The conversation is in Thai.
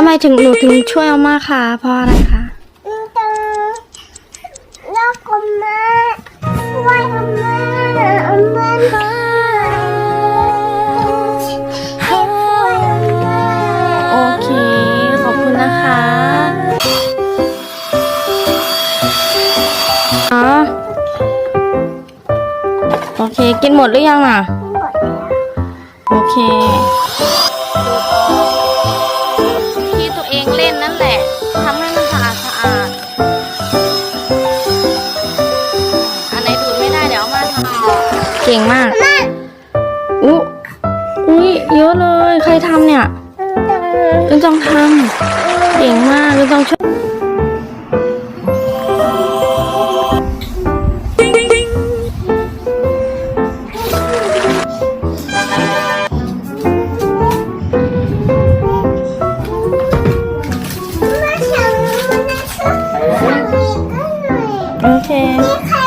ทำไมถึงหนูถึงช่วยอาม่าคะเพราะอะไรคะตังแล้วก็มาช่วยอาม่าอาม่าหน่อยให้ช่วยอาม่าโอเค ขอบคุณนะคะ อ๋อ โอเค กินหมดหรือยังอะหมดแล้วโอเค เก่งมากอุ๊อุ๊ยเยอะเลย ใครทำเนี่ยตังเรื่องจองทำเก่งมากเรื่องจองช่วยโอเคนี่ใคร